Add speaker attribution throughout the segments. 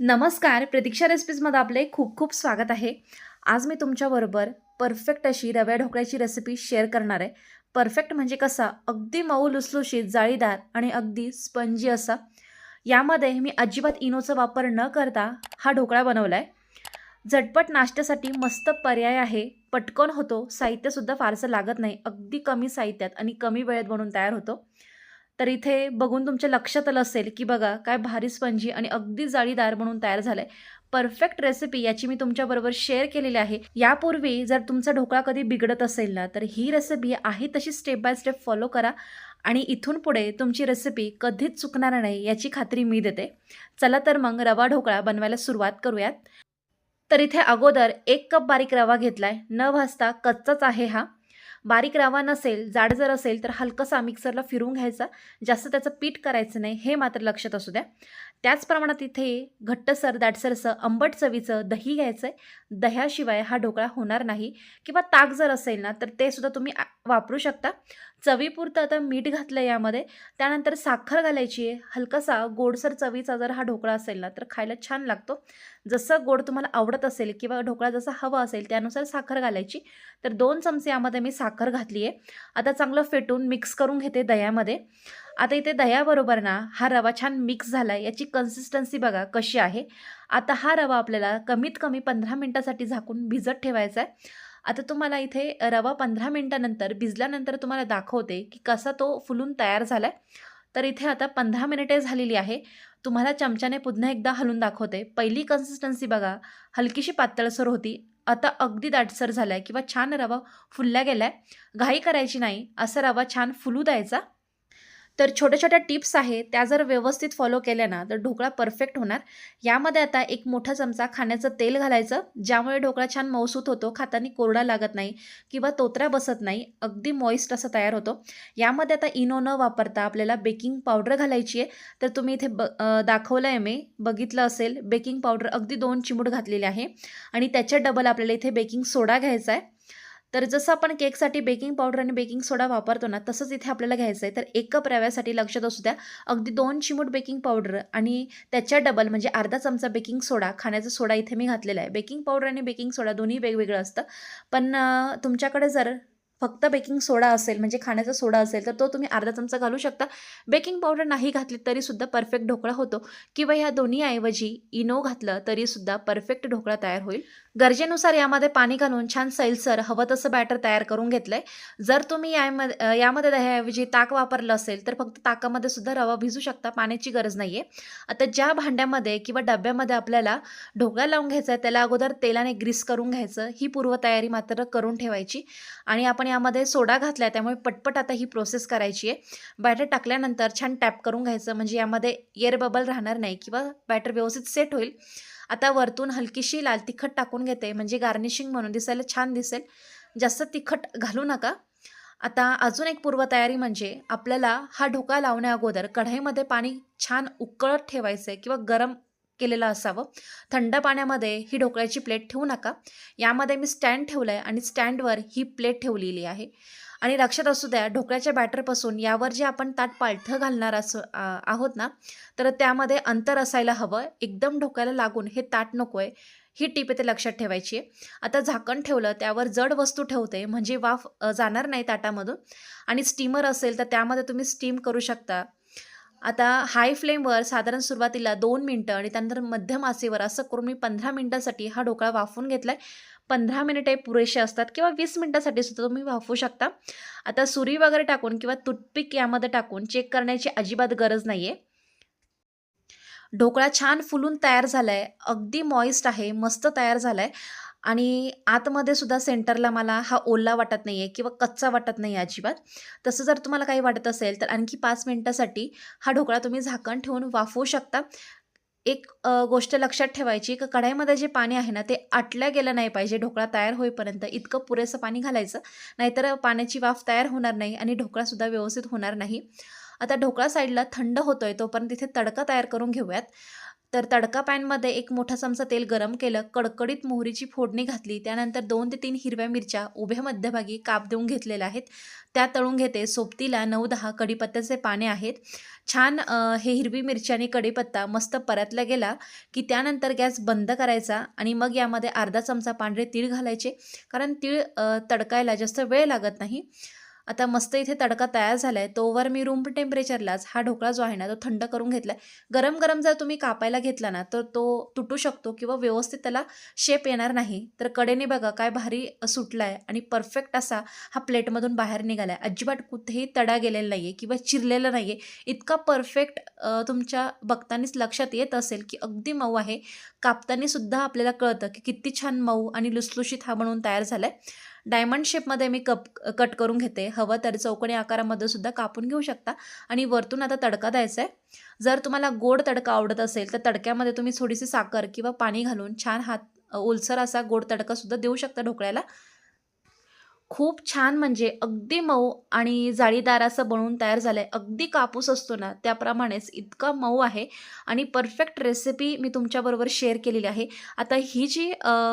Speaker 1: नमस्कार प्रतीक्षा रेसिपीजमध्ये आपले खूप खूप स्वागत आहे. आज मी तुमच्याबरोबर परफेक्ट अशी रव्या ढोकळ्याची रेसिपी शेअर करणार आहे. परफेक्ट म्हणजे कसा? अगदी मऊ लुसलुशीत जाळीदार आणि अगदी स्पंजी असा. यामध्ये मी अजिबात इनोचा वापर न करता हा ढोकळा बनवला आहे झटपट नाश्त्यासाठी मस्त पर्याय आहे. पटकन होतो साहित्यसुद्धा फारसं लागत नाही. अगदी कमी साहित्यात आणि कमी वेळेत बनवून तयार होतो. तर इथे बघून तुमच्या लक्षात आलं असेल की बघा काय भारी स्पंजी आणि अगदी जाळीदार म्हणून तयार झालंय. परफेक्ट रेसिपी याची मी तुमच्याबरोबर शेअर केलेली आहे. यापूर्वी जर तुमचा ढोकळा कधी बिघडत असेल ना तर ही रेसिपी आहे तशी स्टेप बाय स्टेप फॉलो करा आणि इथून पुढे तुमची रेसिपी कधीच चुकणार नाही याची खात्री मी देते. चला तर मग रवा ढोकळा बनवायला सुरुवात करूयात. तर इथे अगोदर एक कप बारीक रवा घेतलाय. न वाजता कच्चाच आहे हा. बारीक रवा नसेल जाड जर असेल तर हलकंसा मिक्सरला फिरून घ्यायचा. जास्त त्याचं पीठ करायचं नाही हे मात्र लक्षात असू द्या. त्याच प्रमाणात इथे घट्टसर दाटसरसं आंबट चवीचं दही घ्यायचं आहे दह्याशिवाय हा ढोकळा होणार नाही. किंवा ताक जर असेल ना तर ते सुद्धा तुम्ही वापरू शकता. चवीपुरतं आता मीठ घातलं यामध्ये. त्यानंतर साखर घालायची आहे. हलकासा गोडसर चवीचा जर हा ढोकळा असेल ना तर खायला छान लागतो. जसं गोड तुम्हाला आवडत असेल किंवा ढोकळा जसा हवा असेल त्यानुसार साखर घालायची. तर दोन चमचे यामध्ये मी साखर घातली आहे. आता चांगलं फेटून मिक्स करून घेते दह्यामध्ये. आता इथे दह्याबरोबर ना हा रवा छान मिक्स झाला आहे याची कन्सिस्टन्सी बघा कशी आहे. आता हा रवा आपल्याला कमीत कमी पंधरा मिनटासाठी झाकून भिजत ठेवायचा आहे. आता तुम्हाला इथे रवा पंधरा मिनटानंतर भिजल्यानंतर तुम्हाला दाखवते की कसा तो फुलून तयार झाला आहे तर इथे आता पंधरा मिनिटे झालेली आहे. तुम्हाला चमच्याने पुन्हा एकदा हलून दाखवते. पहिली कन्सिस्टन्सी बघा. हलकीशी पातळसर होती. आता अगदी दाटसर झाला आहे किंवा छान रवा फुलला गेला आहे घाई करायची नाही. असा रवा छान फुलू द्यायचा. तर छोट्या छोट्या टिप्स आहेत त्या जर व्यवस्थित फॉलो केल्या ना तर ढोकळा परफेक्ट होणार. यामध्ये आता एक मोठा चमचा खाण्याचं तेल घालायचं ज्यामुळे ढोकळा छान मौसूत होतो खातानी कोरडा लागत नाही किंवा तोत्रा बसत नाही अगदी मॉइस्ट असा तयार होतो. यामध्ये आता इनो न वापरता आपल्याला बेकिंग पावडर घालायची आहे. तर तुम्ही इथे ब दाखवलं आहे मी बघितलं असेल बेकिंग पावडर अगदी दोन चिमूट घातलेले आहे. आणि त्याच्या डबल आपल्याला इथे बेकिंग सोडा घ्यायचा आहे. तर जसं आपण केकसाठी बेकिंग पावडर आणि बेकिंग सोडा वापरतो ना तसंच इथे आपल्याला घ्यायचं आहे. तर एक कप रव्यासाठी लक्षात असू द्या. अगदी दोन चिमूट बेकिंग पावडर आणि त्याच्या डबल म्हणजे अर्धा चमचा बेकिंग सोडा खाण्याचा सोडा इथे मी घातलेला आहे. बेकिंग पावडर आणि बेकिंग सोडा दोन्ही वेगवेगळं असतं. पण तुमच्याकडे जर फक्त बेकिंग सोडा असेल म्हणजे खाण्याचा सोडा असेल तर तो तुम्ही अर्धा चमचा घालू शकता. बेकिंग पावडर नाही घातली तरीसुद्धा परफेक्ट ढोकळा होतो. किंवा ह्या दोन्हीऐवजी इनो घातलं तरीसुद्धा परफेक्ट ढोकळा तयार होईल. गरजेनुसार यामध्ये पाणी घालून छान सैलसर हवं तसं बॅटर तयार करून घेतलं आहे जर तुम्ही यामध्ये यामध्ये दह्याऐवजी ताक वापरलं असेल तर फक्त ताकामध्ये सुद्धा रवा भिजू शकता पाण्याची गरज नाही आहे आता ज्या भांड्यामध्ये किंवा डब्यामध्ये आपल्याला ढोकळा लावून घ्यायचा आहे त्याला अगोदर तेलाने ग्रीस करून घ्यायचं. ही पूर्वतयारी मात्र करून ठेवायची. आणि आपण यामध्ये सोडा घातला आहे त्यामुळे पटपट आता ही प्रोसेस करायची आहे. बॅटर टाकल्यानंतर छान टॅप करून घ्यायचं म्हणजे यामध्ये एअर बबल राहणार नाही किंवा बॅटर व्यवस्थित सेट होईल. आता वरतून हलकीशी लाल तिखट टाकून घेते. म्हणजे गार्निशिंग म्हणून दिसायला छान दिसेल. जास्त तिखट घालू नका. आता अजून एक पूर्वतयारी म्हणजे आपल्याला हा ढोका लावण्या अगोदर कढईमध्ये पाणी छान उकळत ठेवायचं आहे किंवा गरम केलेलं असावं. थंड पाण्यामध्ये ही ढोकळ्याची प्लेट ठेवू नका. यामध्ये मी स्टँड ठेवलं आहे आणि स्टँडवर ही प्लेट ठेवलेली आहे. आणि लक्षात असू द्या ढोकळ्याच्या बॅटरपासून यावर जे आपण ताट पालथं घालणार असं आहोत ना तर त्यामध्ये अंतर असायला हवं. एकदम ढोक्याला लागून हे ताट नको आहे ही टीप येते लक्षात ठेवायची आहे. आता झाकण ठेवलं त्यावर जड वस्तू ठेवते म्हणजे वाफ जाणार नाही ताटामधून. आणि स्टीमर असेल तर त्यामध्ये तुम्ही स्टीम करू शकता. आता हाय फ्लेमवर साधारण सुरुवातीला दोन मिनटं आणि त्यानंतर मध्यम आसेवर असं करून मी पंधरा मिनटासाठी हा ढोकळा वाफून घेतला आहे पंधरा मिनिटे पुरेसे असतात किंवा वीस मिनटासाठी सुद्धा तुम्ही वाफू शकता. आता सुरी वगैरे टाकून किंवा तुटपीक यामध्ये टाकून चेक करण्याची अजिबात गरज नाही आहे ढोकळा छान फुलून तयार झाला आहे अगदी मॉइस्ट आहे मस्त तयार झाला आहे आणि आतमध्ये सुद्धा सेंटरला मला हा ओला वाटत नाही आहे किंवा कच्चा वाटत नाही आहे अजिबात. तसं जर तुम्हाला काही वाटत असेल तर आणखी पाच मिनटासाठी हा ढोकळा तुम्ही झाकण ठेवून वाफवू शकता. एक गोष्ट लक्षात ठेवायची की कढाईमध्ये जे पाणी आहे ना ते आटल्या गेलं नाही पाहिजे. ढोकळा तयार होईपर्यंत इतकं पुरेसं पाणी घालायचं नाहीतर पाण्याची वाफ तयार होणार नाही आणि ढोकळासुद्धा व्यवस्थित होणार नाही. आता ढोकळा साईडला थंड होतोय तोपर्यंत तिथे तडका तयार करून घेऊयात. तर तडका पॅनमध्ये एक मोठा चमचा तेल गरम केलं कडकडीत मोहरीची फोडणी घातली त्यानंतर दोन ते तीन हिरव्या मिरच्या उभ्या मध्यभागी काप देऊन घेतलेल्या आहेत. त्या तळून घेते. सोबतीला नऊ दहा कडीपत्त्याचे पाने आहेत. छान हे हिरवी मिरची आणि कडीपत्ता मस्त परतला गेला की त्यानंतर गॅस बंद करायचा आणि मग यामध्ये अर्धा चमचा पांढरे तीळ घालायचे. कारण तीळ तडकायला जास्त वेळ लागत नाही. आता मस्त इथे तडका तयार झाला आहे तोवर मी रूम टेम्परेचरलाच हा ढोकळा जो आहे ना तो थंड करून घेतला आहे गरम गरम जर तुम्ही कापायला घेतला ना तर तो तुटू शकतो किंवा व्यवस्थित त्याला शेप येणार नाही. तर कडेने बघा काय भारी सुटला आहे आणि परफेक्ट असा हा प्लेटमधून बाहेर निघाला आहे अजिबात कुठेही तडा गेलेला नाही आहे किंवा चिरलेला नाही आहे इतका परफेक्ट तुमच्या बघतानीच लक्षात येत असेल की अगदी मऊ आहे. कापतानीसुद्धा आपल्याला कळतं की किती छान मऊ आणि लुसलुशीत हा बनवून तयार झाला आहे डायमंड शेपमध्ये मी कप कट करून घेते. हवं तर चौकोनी आकारामध्ये सुद्धा कापून घेऊ शकता. आणि वरतून आता तडका द्यायचा आहे. जर तुम्हाला गोड तडका आवडत असेल तर तडक्यामध्ये तुम्ही थोडीशी साखर किंवा पाणी घालून छान हात ओलसर असा गोड तडकासुद्धा देऊ शकता ढोकळ्याला. खूप छान म्हणजे अगदी मऊ आणि जाळीदार असं बनवून तयार झालं आहे अगदी कापूस असतो ना त्याप्रमाणेच इतका मऊ आहे आणि परफेक्ट रेसिपी मी तुमच्याबरोबर शेअर केलेली आहे. आता ही जी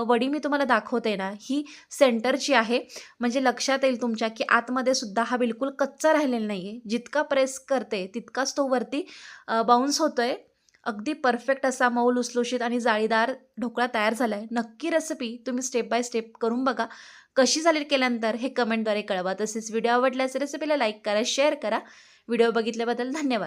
Speaker 1: वडी मी तुम्हाला दाखवते ना ही सेंटरची आहे. म्हणजे लक्षात येईल तुमच्या की आतमध्ये सुद्धा हा बिलकुल कच्चा राहिलेला नाही आहे जितका प्रेस करते तितकाच तो वरती बाउन्स आहे अगदी परफेक्ट असा मऊ लुसलुशीत आणि जाळीदार ढोकळा तयार झाला आहे नक्की रेसिपी तुम्ही स्टेप बाय स्टेप करून बघा. कशी झाली केल्यानंतर हे कमेंटद्वारे कळवा. तसेच व्हिडिओ आवडल्यास रेसिपीला लाईक करा शेअर करा. व्हिडिओ बघितल्याबद्दल धन्यवाद.